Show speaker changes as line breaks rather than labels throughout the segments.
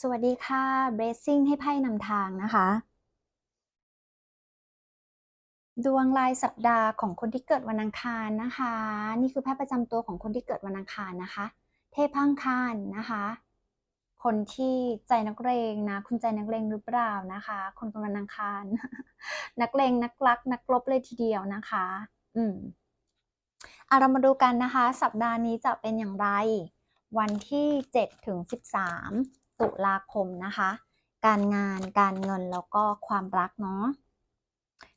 สวัสดีค่ะ Blessing ให้ไพ่นำทางนะคะ ดวงรายสัปดาห์ของคนที่เกิดวันอังคารนะคะ นี่คือไพ่ประจำตัวของคนที่เกิดวันอังคารนะคะ เทพังคารนะคะ คนที่ใจนักเลงนะ คุณใจนักเลงหรือเปล่านะคะ คนเกิดวันอังคาร นักเลงนักรัก นักรบเลยทีเดียวนะคะ อืมอะเรามาดูกันนะคะ สัปดาห์นี้จะเป็นอย่างไร วันที่ 7 ถึง 13 ตุลาคมนะคะ การงานการเงินแล้วก็ความรักเนาะ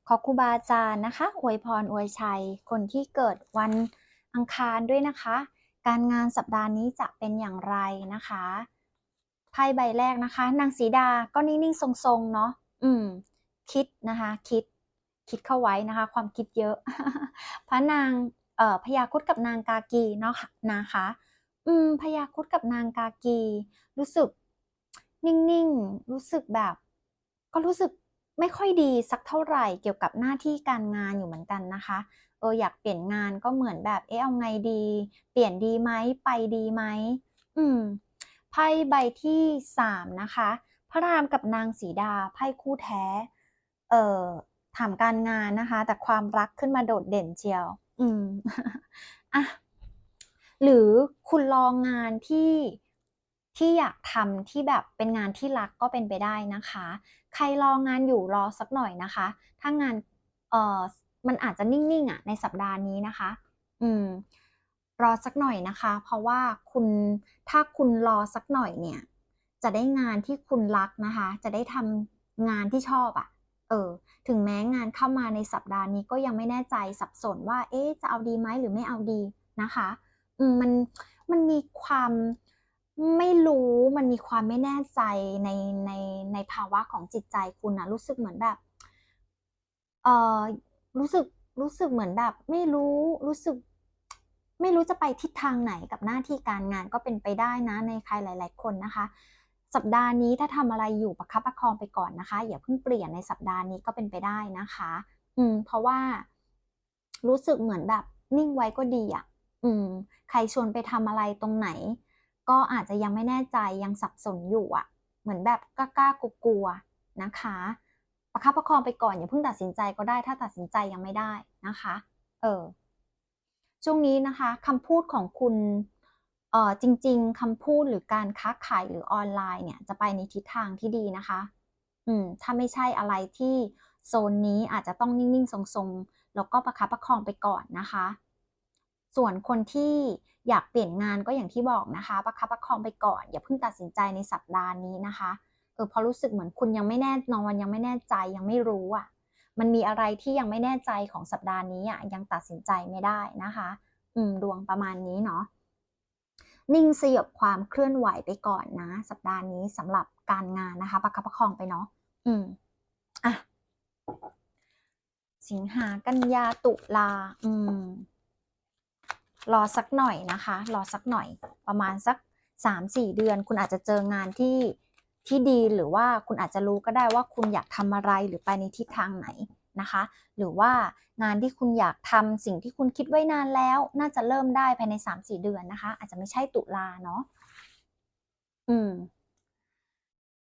ขอครูบาอาจารย์นะคะ อวยพรอวยชัย คนที่เกิดวันอังคารด้วยนะคะ การงานสัปดาห์นี้จะเป็นอย่างไรนะคะไพ่ใบแรกนะคะ นางสีดาก็นิ่งๆทรงๆเนาะอืม คิดนะคะ คิด คิดเข้าไว้นะคะ ความคิดเยอะ พระนางเอ่อพญาคุดกับนางกากีเนาะค่ะนะคะ อืมพญาครุดกับนางกากี รู้สึก นิ่งๆ รู้สึกแบบ ก็รู้สึกไม่ค่อยดีสักเท่าไหร่เกี่ยวกับหน้าที่การงานอยู่เหมือนกันนะคะ เอออยากเปลี่ยนงานก็เหมือนแบบ เอ๊ะเอาไงดี เปลี่ยนดีไหมไปดีไหมอืมไพ่ใบที่สามนะคะ พระรามกับนางสีดาไพ่คู่แท้ เอ่อถามการงานนะคะ แต่ความรักขึ้นมาโดดเด่นเจียว อืมอะ หรือคุณรองงานที่ที่อยากทำที่แบบเป็นงานที่รักก็เป็นไปได้นะคะ ใครรองานอยู่รอสักหน่อยนะคะ ถ้างานเออมันอาจจะนิ่งๆอะในสัปดาห์นี้นะคะ อืม รอสักหน่อยนะคะ เพราะว่าคุณถ้าคุณรอสักหน่อยเนี่ย จะได้งานที่คุณรักนะคะ จะได้ทำงานที่ชอบอะเออ ถึงแม้งานเข้ามาในสัปดาห์นี้ก็ยังไม่แน่ใจสับสนว่า เอ๊ะจะเอาดีไหมหรือไม่เอาดีนะคะ อืมมันมันมีความไม่รู้มันมีความไม่แน่ใจในในในภาวะของจิตใจคุณนะรู้สึกเหมือนแบบ เออรู้สึกรู้สึกเหมือนแบบ ไม่รู้รู้สึก ไม่รู้จะไปทิศทางไหนกับหน้าที่การงานก็เป็นไปได้นะในใครหลาย ๆ คนนะคะ สัปดาห์นี้ถ้าทำอะไรอยู่ประคับประคองไปก่อนนะคะ อย่าเพิ่งเปลี่ยนในสัปดาห์นี้ก็เป็นไปได้นะคะ อืม เพราะว่า รู้สึกเหมือนแบบ นิ่งไว้ก็ดีอะ อืม ใครชวนไปทำอะไรตรงไหน ก็อาจจะยังไม่แน่ใจยังสับสนอยู่อะเหมือนแบบกล้ากลัวๆนะคะ ประคับประคองไปก่อนอย่าเพิ่งตัดสินใจก็ได้ถ้าตัดสินใจยังไม่ได้นะคะ เออช่วงนี้นะคะคำพูดของคุณเออจริง ๆคำพูดหรือการค้าขายหรือออนไลน์เนี่ยจะไปในทิศทางที่ดีนะคะ อืมถ้าไม่ใช่อะไรที่โซนนี้อาจจะต้องนิ่งๆทรงๆ แล้วก็ประคับประคองไปก่อนนะคะ ส่วนคนที่อยากเปลี่ยนงานก็อย่างที่บอกนะคะ ประคับประคองไปก่อน อย่าเพิ่งตัดสินใจในสัปดาห์นี้นะคะเออพราะรู้สึกเหมือนคุณยังไม่แน่นอนยังไม่แน่ใจยังไม่รู้อะมันมีอะไรที่ยังไม่แน่ใจของสัปดาห์นี้อะยังตัดสินใจไม่ได้นะคะ อืมดวงประมาณนี้เนาะนิ่งสยบความเคลื่อนไหวไปก่อนนะ สัปดาห์นี้สำหรับการงานนะคะ ประคับประคองไปเนาะอืมอะสิงหากันยาตุลา อืม รอสักหน่อยนะคะ รอสักหน่อยประมาณสัก 3-4 เดือน คุณอาจจะเจองานที่ที่ดีหรือว่าคุณอาจจะรู้ก็ได้ว่าคุณอยากทำอะไรหรือไปในทิศทางไหนนะคะ หรือว่างานที่คุณอยากทำสิ่งที่คุณคิดไว้นานแล้ว น่าจะเริ่มได้ภายใน 3-4 เดือนนะคะ อาจจะไม่ใช่ตุลาเนาะอืม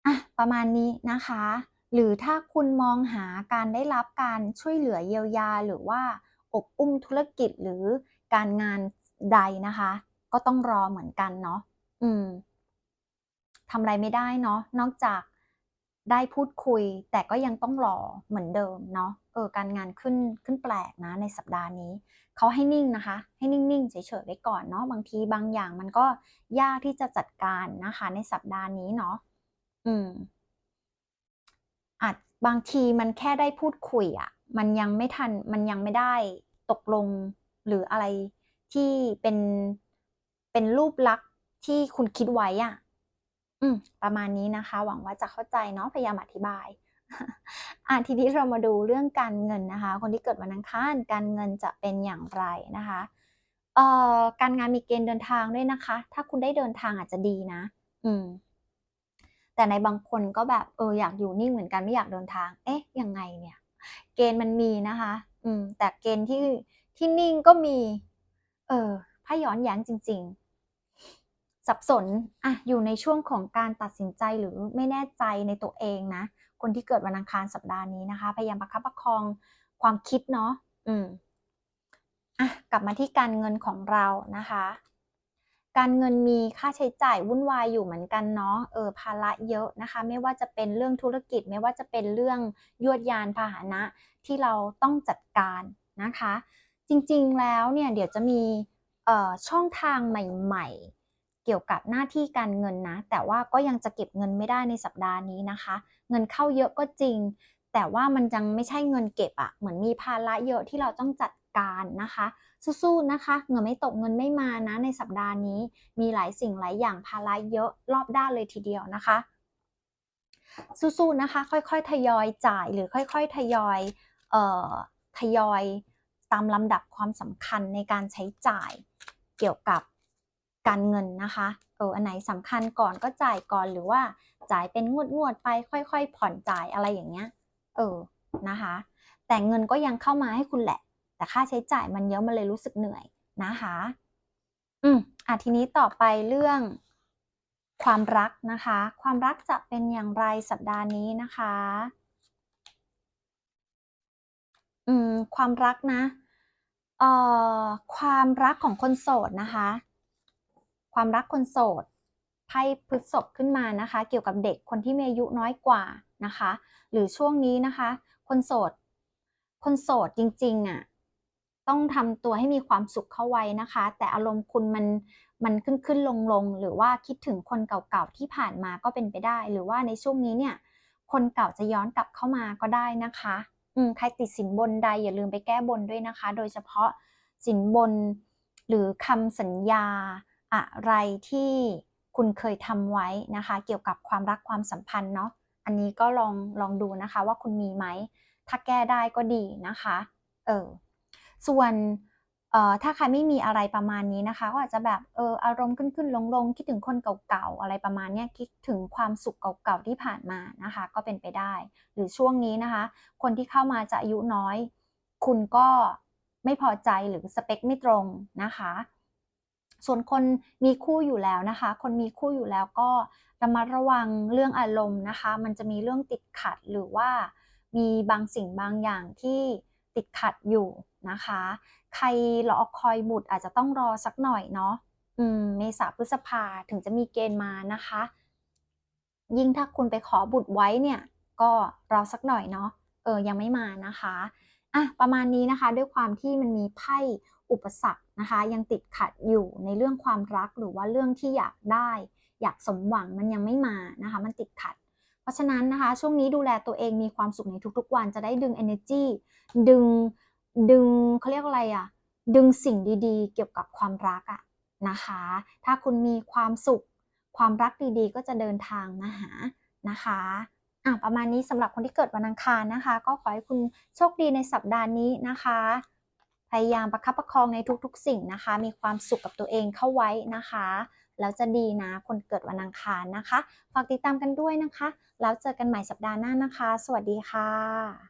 อะประมาณนี้นะคะ หรือถ้าคุณมองหาการได้รับการช่วยเหลือเยียวยาหรือว่าอบอุ้มธุรกิจหรือ การงานใดนะคะ ก็ต้องรอเหมือนกันเนาะอืมทำอะไรไม่ได้เนาะนอกจากได้พูดคุย แต่ก็ยังต้องรอเหมือนเดิมเนาะเออการงานขึ้นขึ้นแปลกนะ ในสัปดาห์นี้เขาให้นิ่งนะคะ ให้นิ่งๆเฉยๆไว้ก่อนเนาะบางทีบางอย่างมันก็ยากที่จะจัดการนะคะ ในสัปดาห์นี้เนาะอืมอาจบางทีมันแค่ได้พูดคุยอะมันยังไม่ทันมันยังไม่ได้ตกลง หรืออะไรที่เป็นเป็นรูปลักษณ์ที่คุณคิดไว้อะอืม ประมาณนี้นะคะ หวังว่าจะเข้าใจเนาะพยายามอธิบายอ่าทีนี้เรามาดูเรื่องการเงินนะคะ คนที่เกิดวันอังคารการเงินจะเป็นอย่างไรนะคะเอ่อการงานมีเกณฑ์เดินทางด้วยนะคะ ถ้าคุณได้เดินทางอาจจะดีนะ อืม แต่ในบางคนก็แบบเอออยากอยู่นิ่งเหมือนกันไม่อยากเดินทาง เอ๊ะยังไงเนี่ย เกณฑ์มันมีนะคะ อืม แต่เกณฑ์ที่ ที่นิ่งก็มี เออไพ่ย้อนแย้งจริง ๆ สับสนอะอยู่ในช่วงของการตัดสินใจหรือไม่แน่ใจในตัวเองนะ คนที่เกิดวันอังคารสัปดาห์นี้นะคะ พยายามประคับประคองความคิดเนาะอืมอะกลับมาที่การเงินของเรานะคะ การเงินมีค่าใช้จ่ายวุ่นวายอยู่เหมือนกันเนาะเออภาระเยอะนะคะ ไม่ว่าจะเป็นเรื่องธุรกิจ ไม่ว่าจะเป็นเรื่องยวดยานพาหนะที่เราต้องจัดการนะคะ จริงๆแล้วเนี่ยเดี๋ยวจะมีช่องทางใหม่ๆ เกี่ยวกับหน้าที่การเงินนะ แต่ว่าก็ยังจะเก็บเงินไม่ได้ในสัปดาห์นี้นะคะ เงินเข้าเยอะก็จริง แต่ว่ามันยังไม่ใช่เงินเก็บอะเหมือนมีภาระเยอะที่เราต้องจัดการนะคะ สู้ๆนะคะ เงินไม่ตกเงินไม่มานะในสัปดาห์นี้ มีหลายสิ่งหลายอย่างภาระเยอะรอบด้านเลยทีเดียวนะคะ สู้ๆนะคะ ค่อยๆทยอยจ่ายหรือค่อย ๆ ทยอยเอ่อทยอย ตามลำดับความสำคัญในการใช้จ่ายเกี่ยวกับการเงินนะคะเอออันไหนสำคัญก่อนก็จ่ายก่อนหรือว่าจ่ายเป็นงวดงวดไปค่อย ๆ ผ่อนจ่ายอะไรอย่างเงี้ยเออนะคะ แต่เงินก็ยังเข้ามาให้คุณแหละ แต่ค่าใช้จ่ายมันเยอะมันเลยรู้สึกเหนื่อยนะคะ อืมอะทีนี้ต่อไปเรื่องความรักนะคะ ความรักจะเป็นอย่างไรสัปดาห์นี้นะคะ อืม ความรักนะเอ่อความรักของคนโสดนะคะ ความรักคนโสดไพ่พฤษภขึ้นมานะคะ เกี่ยวกับเด็กคนที่มีอายุน้อยกว่านะคะ หรือช่วงนี้นะคะ คนโสด คนโสดจริงๆอะต้องทำตัวให้มีความสุขเข้าไว้นะคะ แต่อารมณ์คุณมันมันขึ้นขึ้นลงลงหรือว่าคิดถึงคนเก่าๆที่ผ่านมาก็เป็นไปได้ หรือว่าในช่วงนี้เนี่ย คนเก่าจะย้อนกลับเข้ามาก็ได้นะคะ อืมใครติดสินบนใดอย่าลืมไปแก้บนด้วยนะคะ โดยเฉพาะสินบนหรือคำสัญญาอะไรที่คุณเคยทำไว้นะคะ เกี่ยวกับความรักความสัมพันธ์เนาะอันนี้ก็ลองลองดูนะคะว่าคุณมีไหม ถ้าแก้ได้ก็ดีนะคะ เออ ส่วน เอ่อถ้าใครไม่มีอะไรประมาณนี้นะคะก็อาจจะแบบเอออารมณ์ขึ้นขึ้นลงลงคิดถึงคนเก่าๆอะไรประมาณเนี้ยคิดถึงความสุขเก่าๆที่ผ่านมานะคะ ก็เป็นไปได้ หรือช่วงนี้นะคะ คนที่เข้ามาจะอายุน้อย คุณก็ไม่พอใจหรือสเปคไม่ตรงนะคะ ส่วนคนมีคู่อยู่แล้วนะคะ คนมีคู่อยู่แล้วก็ระมัดระวังเรื่องอารมณ์นะคะ มันจะมีเรื่องติดขัดหรือว่ามีบางสิ่งบางอย่างที่ ติดขัดอยู่นะคะ ใครรอคอยบุตรอาจจะต้องรอสักหน่อยเนาะอืมเมษาพฤษภาถึงจะมีเกณฑ์มานะคะ ยิ่งถ้าคุณไปขอบุตรไว้เนี่ย ก็รอสักหน่อยเนาะเออยังไม่มานะคะอะประมาณนี้นะคะด้วยความที่มันมีไพ่อุปสรรคนะคะ ยังติดขัดอยู่ในเรื่องความรักหรือว่าเรื่องที่อยากได้ อยากสมหวังมันยังไม่มานะคะ มันติดขัด ราะฉะนั้นนะคะ ช่วงนี้ดูแลตัวเองมีความสุขในทุกๆวันจะได้ดึง energy ดึงดึงเขาเรียกอะไรอะดึงสิ่งดีๆ เกี่ยวกับความรักอะนะคะ ถ้าคุณมีความสุข ความรักดีๆ ก็จะเดินทางมาหานะคะอะประมาณนี้สำหรับคนที่เกิดวันอังคารนะคะ ก็ขอให้คุณโชคดีในสัปดาห์นี้นะคะ พยายามประคับประคองในทุกๆ สิ่งนะคะ มีความสุขกับตัวเองเข้าไว้นะคะ แล้วจะดีนะ คนเกิดวันอังคารนะคะ ฝากติดตามกันด้วยนะคะ แล้วเจอกันใหม่สัปดาห์หน้านะคะ สวัสดีค่ะ